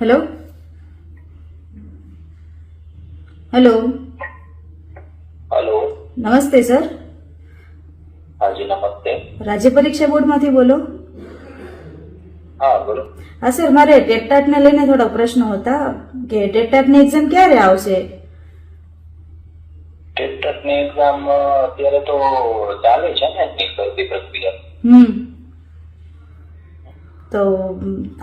Hello hello hello નમસ્તે sir હાજી નમસ્તે રાજ્ય પરીક્ષા બોર્ડમાંથી બોલો. હા બોલો. હા સર મારે ટેટટાટને લઈને થોડા પ્રશ્નો હતા કે ટેટટાટની એક્ઝામ ક્યારે આવશે? ટેટની એક્ઝામ અત્યારે તો ચાલે છે ને એની બધી પ્રક્રિયા. હમ. તો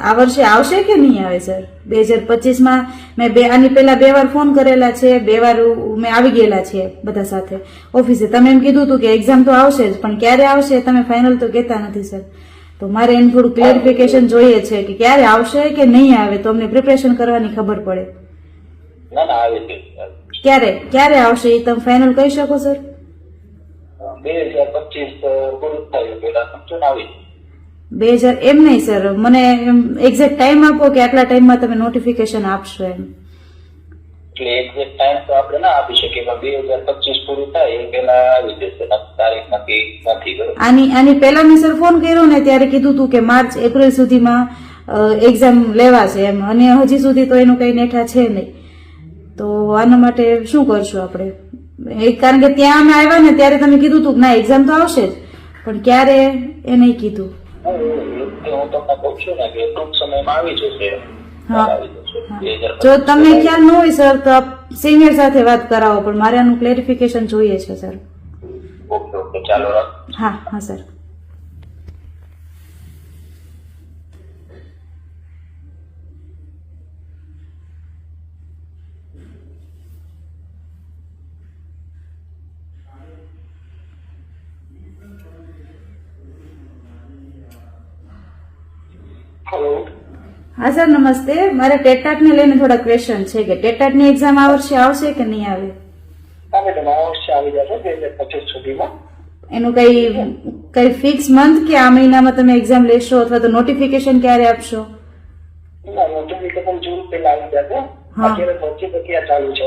આ વર્ષે આવશે કે નહીં આવે સર? બે હજાર પચીસમાં મેં બે આની પહેલાં બે વાર ફોન કરેલા છે બે વાર મેં આવી ગયેલા છે બધા સાથે. ઓફિસે તમે એમ કીધું હતું કે એક્ઝામ તો આવશે જ પણ ક્યારે આવશે તમે ફાઇનલ તો કહેતા નથી સર. તો મારે એનું થોડું ક્લેરિફિકેશન જોઈએ છે કે ક્યારે આવશે કે નહીં આવે તો અમને પ્રિપરેશન કરવાની ખબર પડે. ક્યારે? ક્યારે આવશે એ તમે ફાઇનલ કહી શકો સર? બે હજાર પચીસ પેલા સમજો આવી. બે હજાર એમ નહીં સર. મને એક્ઝેક્ટ ટાઈમ આપો કે આટલા ટાઈમમાં તમે નોટિફિકેશન આપશો એમ. એટલે એક્ઝેક્ટ ટાઈમ તો આપણે ના આપી શકીએ પણ બે હજાર પચીસ પૂરું થાય એ પેલા આવી જશે. તારીખ નક્કી નથી આની આની પહેલા મેં સર ફોન કર્યો ને ત્યારે કીધું હતું કે માર્ચ એપ્રિલ સુધીમાં એક્ઝામ લેવાશે એમ. અને હજી સુધી તો એનું કઈ નેઠા છે નહીં. તો આના માટે શું કરશું આપણે? કારણ કે ત્યાં અમે આવ્યા ને ત્યારે તમે કીધું હતું કે ના એક્ઝામ તો આવશે જ. પણ ક્યારે એ નહીં કીધું. જો તમને ખ્યાલ ન હોય સર તો સિનિયર સાથે વાત કરાવો પણ મારે આનું ક્લેરિફિકેશન જોઈએ છે સર. ઓકે ઓકે ચાલો હા હા સર. હલો હા સર નમસ્તે. મારે ટેટાટને લઈને થોડા ક્વેશ્ચન છે કે ટેટાટની એક્ઝામ આ વર્ષે આવશે કે નહીં આવે? હા મેડમ આ વર્ષે આવી જશે બે હજાર પચીસ સુધીમાં. એનું કઈ કઈ ફિક્સ મંથ કે આ મહિનામાં તમે એક્ઝામ લેશો અથવા તો નોટિફિકેશન ક્યારે આપશો? ના નોટિફિકેશન જૂન પેલા આવી જશે. અત્યારે ભરતી પ્રક્રિયા ચાલુ છે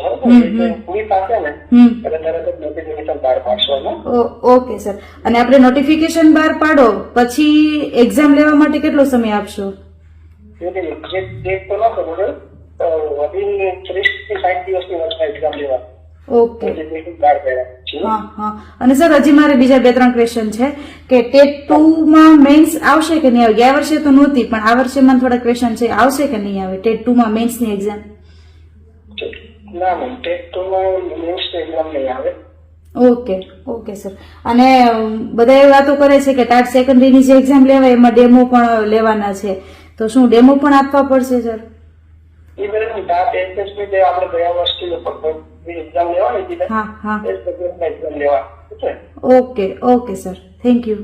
પૂરી થશે ને એટલે તરત જ નોટિફિકેશન બહાર પાડશો ઓકે સર. અને આપણે નોટિફિકેશન બહાર પાડો પછી એક્ઝામ લેવા માટે કેટલો સમય આપશો? ડેટ તો ન ખબર હોય તો વધી ત્રીસથી સાઠ દિવસની વચમાં એક્ઝામ લેવા ઓકે. અને સર હજી મારે બીજા બે ત્રણ ક્વેશ્ચન છે કે ટેટ ટુ માં મેન્સ આવશે કે નહીં? આવે ગયા વર્ષે તો નહોતી પણ આ વર્ષે મને થોડા ક્વેશ્ચન છે આવશે કે નહીં આવે? ટેટ ટુ માં મેન્સની એક્ઝામ ના મેમ ટેટ ટુ માં મેન્સ એક્ઝામ નહીં આવે. Okay okay sir. અને બધા એ વાતો કરે છે કે ટાટ સેકન્ડરીની જે એક્ઝામ લેવાય એમાં ડેમો પણ લેવાના છે. તો શું ડેમો પણ આપવા પડશે સર? એ જે આપણે ગયા વર્ષથી એક્ઝામ લેવાની હતી એક્ઝામ લેવા okay? Okay sir. Thank you